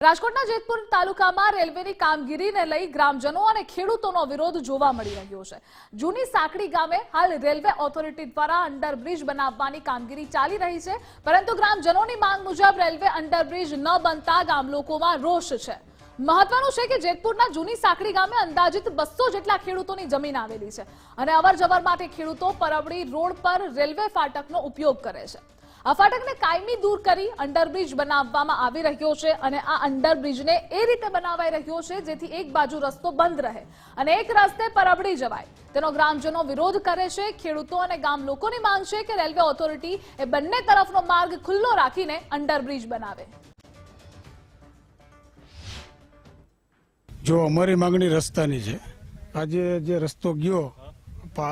રાજકોટના જેતપુર તાલુકામાં રેલવેની કામગીરીને લઈ ગ્રામજનો અને ખેડૂતોનો વિરોધ જોવા મળી રહ્યો છે. જૂની સાંકડી ગામે હાલ રેલવે ઓથોરિટી દ્વારા અંડરબ્રિજ બનાવવાની કામગીરી ચાલી રહી છે, પરંતુ ગ્રામજનોની માંગ મુજબ રેલવે અંડરબ્રિજ ન બનતા ગામ લોકોમાં રોષ છે. મહત્વનું છે કે જેતપુરના જૂની સાંકડી ગામે અંદાજિત બસો જેટલા ખેડૂતોની જમીન આવેલી છે અને અવર માટે ખેડૂતો પરવડી રોડ પર રેલવે ફાટકનો ઉપયોગ કરે છે. આ ફાટકને કાયમી દૂર કરી અંડરબ્રિજ બનાવવામાં આવી રહ્યો છે અને આ અંડરબ્રિજને એ રીતે બનાવાઈ રહ્યો છે જેથી એક બાજુ રસ્તો બંધ રહે અને એક રસ્તે પરબડી જવાય. તેનો ગ્રામજનો વિરોધ કરે છે, ખેડૂતો અને ગામ લોકોની માંગ છે કે રેલવે ઓથોરિટી એ બંને તરફનો માર્ગ ખુલ્લો રાખીને અંડરબ્રિજ બનાવે. જો અમારી માંગણી રસ્તાની છે, આજે જે રસ્તો ગયો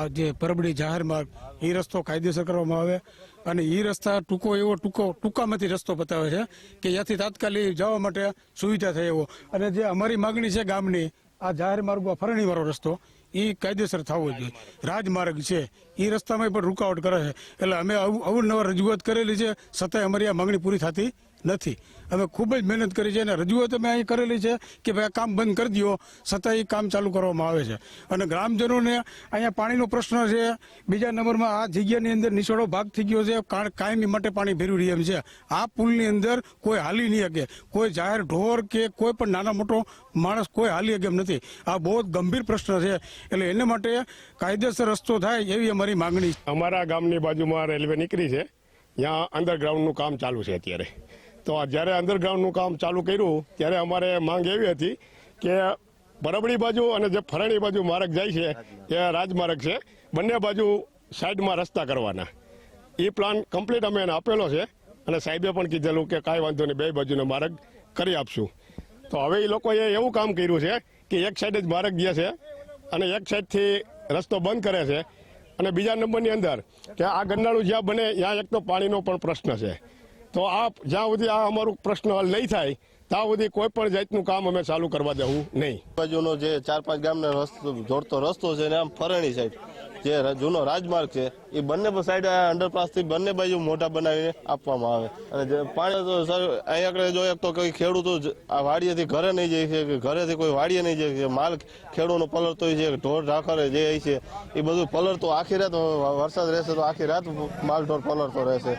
જે પરબડી જાહેર માર્ગ એ રસ્તો કાયદેસર કરવામાં આવે અને એ રસ્તા ટૂંકો એવો ટૂંકો, ટૂંકામાંથી રસ્તો બતાવે છે કે ત્યાંથી તાત્કાલિક જવા માટે સુવિધા થાય એવો. અને જે અમારી માંગણી છે ગામની, આ જાહેર માર્ગો ફરણીવાળો રસ્તો એ કાયદેસર થવો જોઈએ. રાજમાર્ગ છે એ રસ્તામાં પણ રૂકાવટ કરે છે. એટલે અમે અવ- અવારનવાર રજૂઆત કરેલી છે, છતાંય અમારી આ માંગણી પૂરી થતી નથી. અમે ખૂબ જ મહેનત કરી છે અને રજૂઆત અમે અહીં કરેલી છે કે ભાઈ આ કામ બંધ કરી દો છતાં એ કામ ચાલુ કરવામાં આવે છે. અને ગ્રામજનોને અહીંયા પાણીનો પ્રશ્ન છે. બીજા નંબરમાં આ જગ્યાની અંદર નિચોડો ભાગ થઈ ગયો છે. કા- કાયમી માટે પાણી ભેરવી રહ્યા છે. આ પુલની અંદર કોઈ હાલી નહીં શકે. કોઈ જાહેર ઢોર કે કોઈ પણ નાના મોટો માણસ કોઈ હાલી શકે એમ નથી. આ બહુ ગંભીર પ્રશ્ન છે. એટલે એને માટે કાયદેસર રસ્તો થાય એવી અમારી માંગણી અમારા ગામની બાજુમાં રેલવે નીકળી છે. ત્યાં અંડરગ્રાઉન્ડનું કામ ચાલુ છે અત્યારે. તો જ્યારે અંડરગ્રાઉન્ડનું કામ ચાલુ કર્યું, ત્યારે અમારે માંગ એવી હતી કે બરબડી બાજુ અને જે ફરણી બાજુ માર્ગ જાય છે, એ રાજમાર્ગ છે, બંને બાજુ સાઈડમાં રસ્તા કરવાના. એ પ્લાન કમ્પ્લીટ અમે એને આપેલો છે અને સાહેબે પણ કીધેલું કે કાંઈ વાંધો નહીં, બે બાજુનો માર્ગ કરી આપશું. તો હવે એ લોકોએ એવું કામ કર્યું છે કે એક સાઈડ જ માર્ગ ગયા છે અને એક સાઈડથી રસ્તો બંધ કરે છે અને બીજા નંબરની અંદર કે આ ગરનાળું જ્યાં બને, ત્યાં એક તો પાણીનો પણ પ્રશ્ન છે. તો આ જ્યાં સુધી આ અમારું પ્રશ્ન હલ નહીં થાય, ત્યાં સુધી કોઈ પણ જાતનું કામ અમે ચાલુ કરવા દેવું નહીં. બાજુનો જે ચાર પાંચ ગામનો રસ્તો, જોડતો રસ્તો છે ને આમ ફરણી સાઈડ, જે જૂનો રાજમાર્ગ છે, એ બંને સાઈડ અંડરપાસથી બંને બાજુ મોટા બનાવીને આપવામાં આવે. અને પાણી તો સર, અહીંયા આગળ એક તો કોઈ ખેડૂતો જ આ વાડીએથી ઘરે નહીં જાય છે, કે ઘરેથી કોઈ વાડીએ નહીં જાય છે, માલ ખેડૂતનો પલળતો છે, ઢોર ઢાખરે જે છે, એ બધું પલળતો આખી રાત, વરસાદ રહેશે તો આખી રાત માલ ઢોર પલળતો રહેશે.